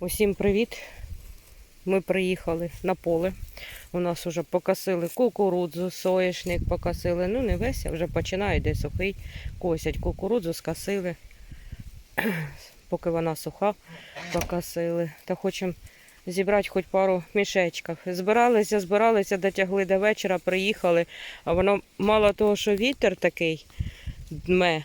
Усім привіт! Ми приїхали на поле. У нас вже покосили кукурудзу, соєшник покосили. Ну, не весь, а вже починає де сухий. Косять кукурудзу, скосили. Поки вона суха, покосили. Та хочемо зібрати хоч пару мішечків. Збиралися, збиралися, дотягли до вечора, приїхали. А воно мало того, що вітер такий дме,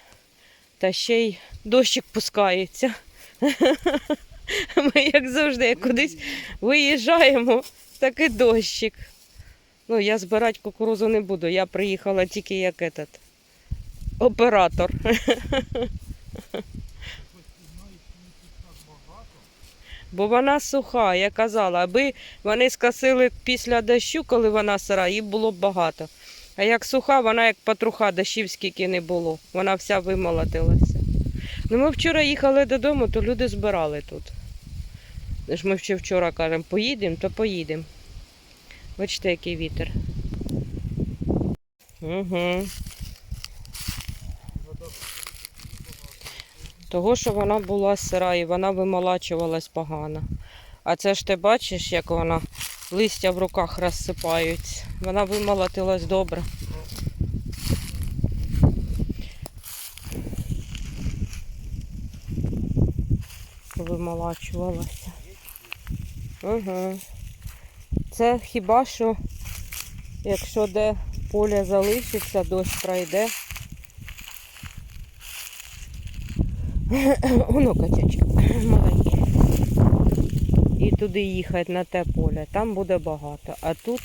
та ще й дощик пускається. Ми, як завжди, як кудись виїжджаємо, такий дощик. Ну, я збирати кукурузу не буду. Я приїхала тільки як этот, оператор. Бо вона суха, я казала, аби вони скосили після дощу, коли вона сира, їй було б багато. А як суха, вона як патруха, дощів скільки не було. Вона вся вимолотилася. Ну, ми вчора їхали додому, то люди збирали тут. Ж ми ще вчора кажемо, поїдемо, то поїдемо. Бачите, який вітер. Угу. Того, що вона була сира і вона вимолачувалась погано. А це ж ти бачиш, як вона листя в руках розсипаються. Вона вимолотилась добре. Вимолачувалася. Угу. Це хіба що, якщо де поле залишиться, дощ пройде. Воно качачок маленький. І туди їхати на те поле. Там буде багато. А тут.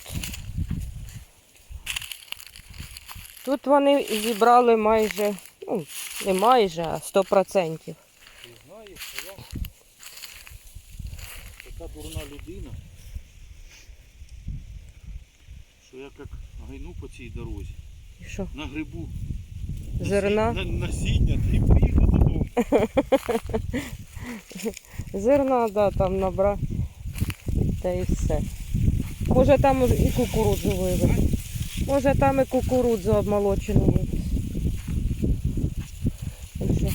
Тут вони зібрали майже, ну, не майже, а 100%. Ти знаєш, що я дурна людина, що я як гайну по цій дорозі, І що? на грибу Зерна? на, насіння та й приїхав додому. Зерна, да, там набрати. Та і все. Може там і кукурудзу вивезти. Може там і кукурудзу обмолочену вивезти. Там що?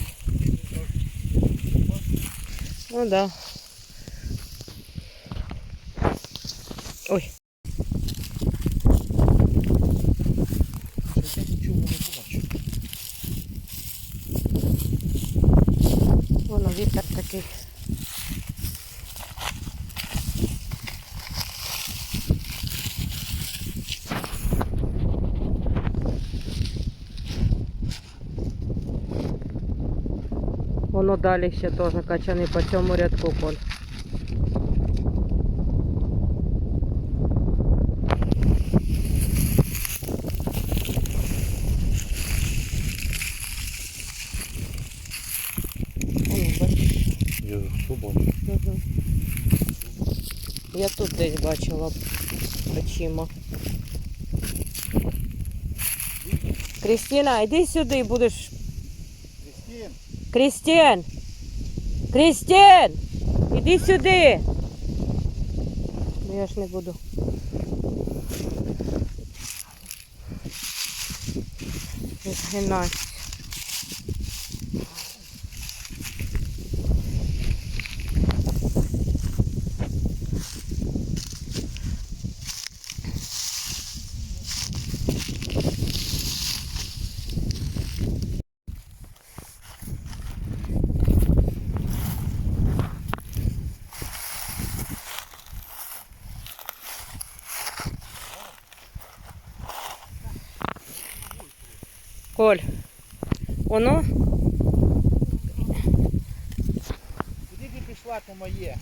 Ну да. Ой, Я нічого не бачу. воно вітер такий. Воно далі ще теж качани по цьому рядку коль. Бачу? Мгм. Я тут десь бачила очима. Крістіна, йди сюди, будеш. Крістін, Крістін! Крістін! Іди сюди! Ну я ж не буду. Згинать. Коль, воно куди ти пішла, то моє?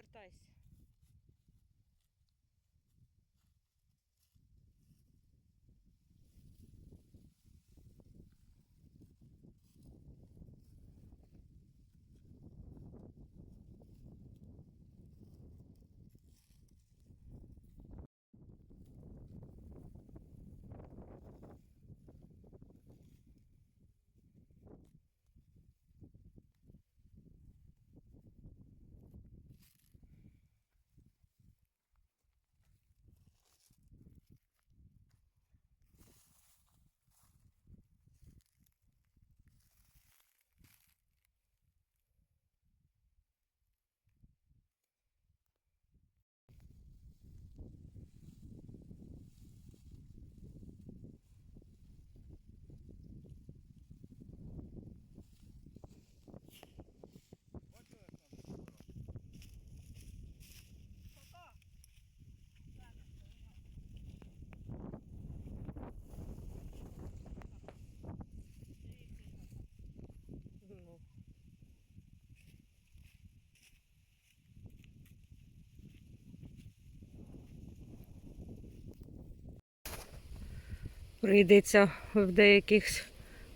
Вертайся. Прийдеться в деяких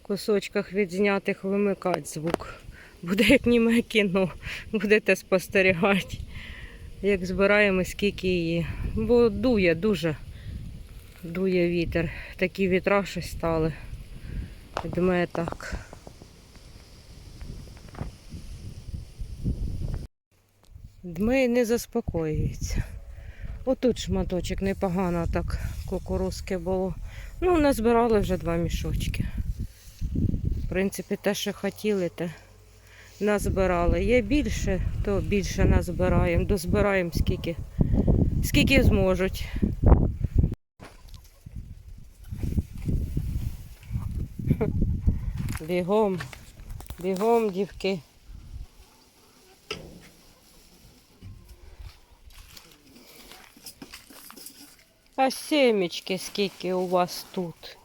кусочках відзнятих вимикати звук. Буде як німе кіно, будете спостерігати, як збираємо, скільки її. Бо дує дуже, дує вітер. Такі вітра щось стали. Дме так. Дме не заспокоюється. Отут шматочок непогано так кукурузки було. Ну, назбирали вже два мішочки. В принципі, те, що хотіли, те назбирали. Є більше, то більше назбираємо. Дозбираємо скільки, скільки зможуть. Бігом, бігом, дівки. А семечки скільки у вас тут?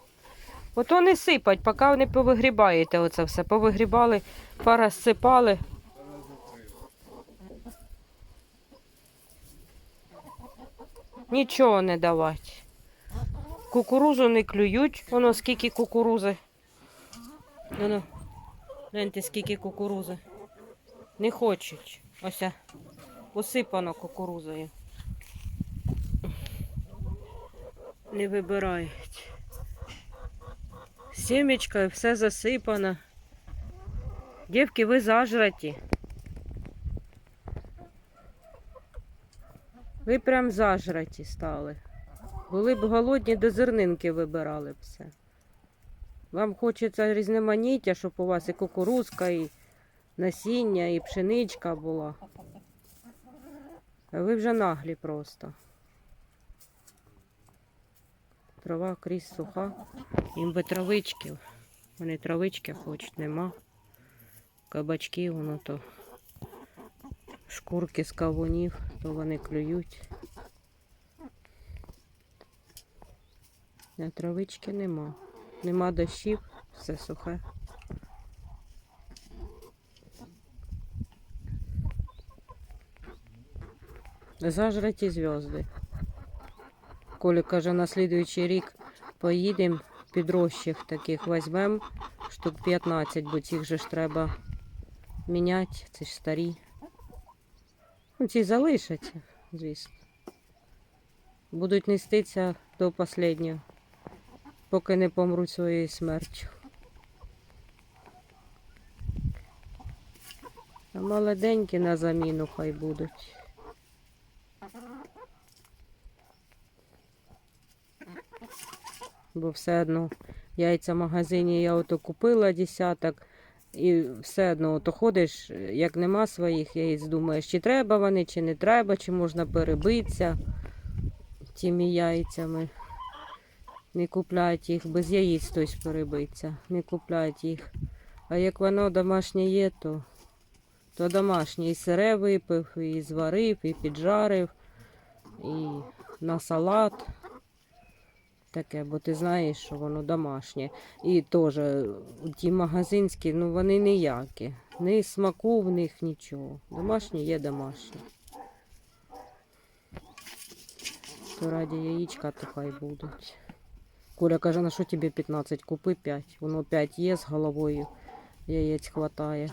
Ото не сипать, поки не повигрібаєте оце все. Повигрібали, порозсипали. Нічого не давати. Кукурузу не клюють. Воно скільки кукурузи. Ну-ну. Гляньте, скільки кукурузи. Не хочуть. Ось посипано кукурузою. Не вибирають. Сімечка, все засипано. Дівки, ви зажраті. Ви прям зажраті стали. Були б голодні, до зернинки вибирали б все. Вам хочеться різноманіття, щоб у вас і кукурузка, і насіння, і пшеничка була. А ви вже наглі просто. Трава крізь суха. Їм би травички. Вони травички хочуть, нема. Кабачки, воно то шкурки з кавунів, то вони клюють. А травички нема. Нема дощів, все сухе. Зажраті зв'язки. Коля каже, на слідуючий рік поїдемо підрощих таких візьмемо штук 15, бо цих же ж треба міняти, це ж старі. Ну, ці залишаться, звісно. Будуть нестися до останнього, поки не помруть своєю смертю. А молоденькі на заміну хай будуть. Бо все одно яйця в магазині я ото купила десяток. І все одно ото ходиш, як нема своїх яєць, думаєш, чи треба вони, чи не треба, чи можна перебитися тими яйцями. Не купляють їх, без яєць хтось перебиться, не купляють їх. А як воно домашнє є, то, то домашнє і сире випив, і зварив, і піджарив, і на салат. Таке, бо ти знаєш, що воно домашнє. І теж е, ті магазинські, ну вони ніякі. Ні смаку в них нічого. Домашнє є домашнє. То раді яєчка, то хай будуть. Коля каже, на що тобі 15? Купи 5. Воно 5 є з головою. Яєць хватає.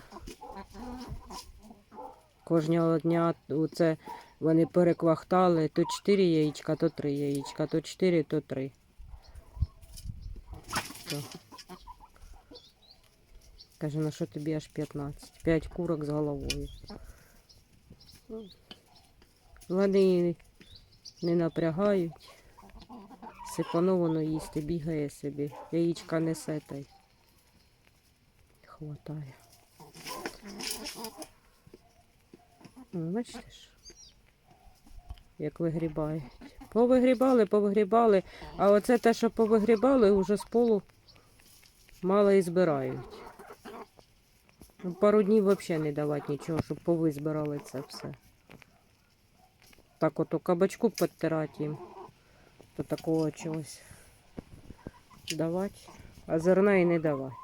Кожного дня це вони переквахтали то 4 яєчка, то 3 яєчка, то 4, то 3. То. Каже, на що тобі аж 15? 5 курок з головою. Вони не напрягають. Сипано воно їсти, бігає собі. Яєчка несе та й хватає. Ну, бачите ж, як вигрібають. Повигрібали, повигрібали, а оце те, що повигрібали, вже з полу мало і збирають. Ну, Пару днів взагалі не давати нічого, щоб повизбирали це все. Так ото кабачку підтирати їм. То такого чогось давати, а зерна і не давати.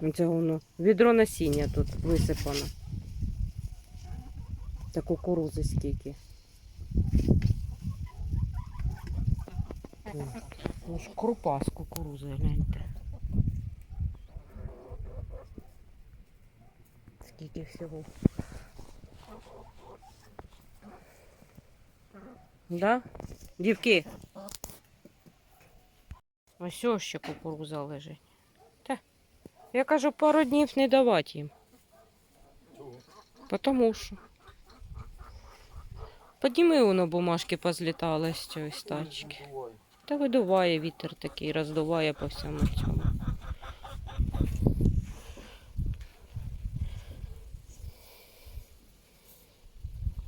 Ну, Це воно відро насіння тут висипано. Та кукурузи скільки. Ну крупа з кукурузи, гляньте. Скільки всього. Да? Дівки. Ось ось ще кукуруза лежить. Та. Я кажу, пару днів не давати їм. Потому що. Підніми воно бумажки позлітали з цієї тачки. Та видуває вітер такий, роздуває по всьому цьому.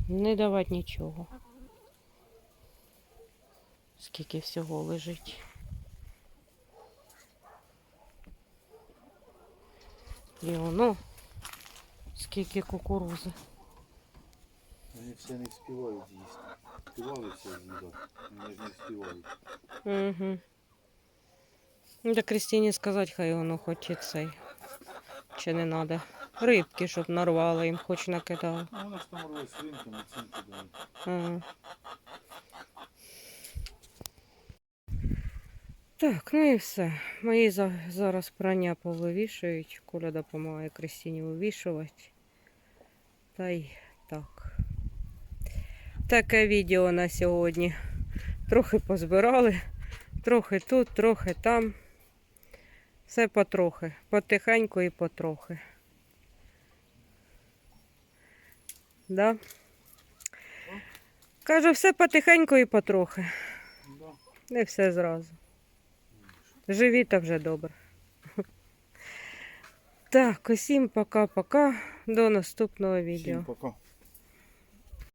Не давати нічого. Скільки всього лежить. І воно, скільки кукурузи. Вони все не вспівають з'їсти. Вспівали все з'їдати, вони ж не вспівають. Угу. Ну, да Кристині сказати, хай воно хоч і цей. Чи не треба. Рибки, щоб нарвали, їм хоч накидали. Ну, вона ж там рве свинками, цинки дають. Ага. Так, ну і все. Мої за- зараз прання повивішують. Коля допомагає Кристині вивішувати. Та й так. Таке відео на сьогодні. Трохи позбирали, трохи тут, трохи там. Все потрохи. Потихеньку і потрохи. Да? Кажу, все потихеньку і потрохи. Не все зразу. Живі та вже добре. Так, усім пока-пока. До наступного відео. Всім пока.